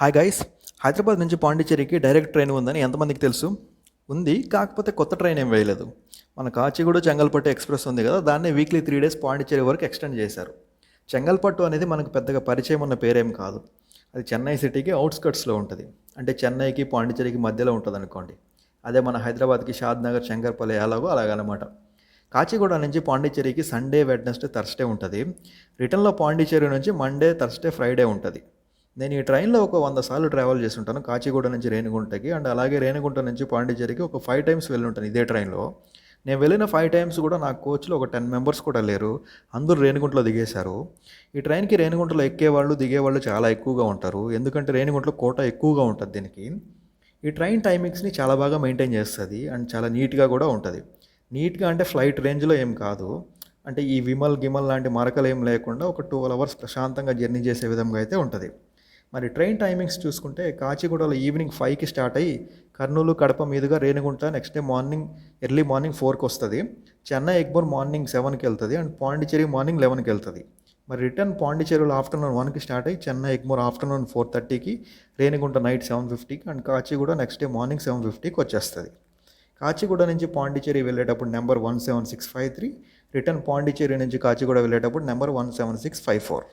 Hi guys Hyderabad నుంచి పాండిచ్చేరికి direct train ఉందని ఎంతమందికి తెలుసు? ఉంది కాకపోతే కొత్త ట్రైన్ ఏం వేయలేదు. మన కాచిగూడ చెంగల్పట్టు ఎక్స్ప్రెస్ ఉంది కదా దాన్ని వీక్లీ త్రీ డేస్ పాండిచ్చేరి వరకు ఎక్స్టెండ్ చేశారు. చెంగల్పట్టు అనేది మనకు పెద్దగా పరిచయం ఉన్న పేరేం కాదు. అది చెన్నై సిటీకి అవుట్స్కట్స్లో ఉంటుంది. అంటే చెన్నైకి పాండిచ్చేరికి మధ్యలో ఉంటుంది అనుకోండి. అదే మన హైదరాబాద్కి షాద్ నగర్ శంకర్పల్లి ఎలాగో అలాగనమాట. కాచిగూడ నుంచి పాండిచ్చేరికి సండే వెడ్నెస్డే థర్స్డే ఉంటుంది. రిటర్న్లో పాండిచ్చేరి నుంచి మండే థర్స్డే ఫ్రైడే ఉంటుంది. నేను ఈ ట్రైన్లో ఒక వంద సార్లు ట్రావెల్ చేస్తుంటాను. కాచిగూడ నుంచి రేణిగుంటకి అండ్ అలాగే రేణిగుంట నుంచి పాండిచ్చేరికి ఒక ఫైవ్ టైమ్స్ వెళ్ళుంటాను ఇదే ట్రైన్లో. నేను వెళ్ళిన ఫైవ్ టైమ్స్ కూడా నా కోచ్లో ఒక టెన్ మెంబర్స్ కూడా లేరు. అందరూ రేణిగుంటలో దిగేశారు. ఈ ట్రైన్కి రేణిగుంటలో ఎక్కేవాళ్ళు దిగేవాళ్ళు చాలా ఎక్కువగా ఉంటారు. ఎందుకంటే రేణిగుంటలో కోట ఎక్కువగా ఉంటుంది దీనికి. ఈ ట్రైన్ టైమింగ్స్ని చాలా బాగా మెయింటైన్ చేస్తుంది అండ్ చాలా నీట్గా కూడా ఉంటుంది. నీట్గా అంటే ఫ్లైట్ రేంజ్లో ఏం కాదు. అంటే ఈ విమల్ గిమల్ లాంటి మరకలు ఏం లేకుండా ఒక ట్వెల్వ్ అవర్స్ ప్రశాంతంగా జర్నీ చేసే విధంగా అయితే ఉంటుంది. మరి ట్రైన్ టైమింగ్స్ చూసుకుంటే కాచిగూడలో ఈవినింగ్ ఫైవ్కి స్టార్ట్ అయ్యి కర్నూలు కడప మీదుగా Renigunta next day morning early morning ఫోర్కి వస్తుంది. చెన్నై ఎగ్మోర్ మార్నింగ్ సెవెన్కి వెళ్తుంది అండ్ పాండిచ్చేరి మార్నింగ్ లెవెన్కి వెళ్తుంది. మరి రిటర్న్ పాండిచ్చేరిలో ఆఫ్టర్నూన్ వన్కి స్టార్ట్ అయ్యి చెన్నై ఎగ్మోర్ ఆఫ్టర్నూన్ ఫోర్ థర్టీకి రేణిగుంట నైట్ సెవెన్ ఫిఫ్టీకి and Kacheguda next day morning seven ఫిఫ్టీకి వచ్చేస్తుంది. కాచిగూడ నుంచి పాండిచ్చేరి వెళ్ళేటప్పుడు number one seven six five three return Pondicherry నుంచి కాచిగూడ వెళ్ళేటప్పుడు number one seven six five four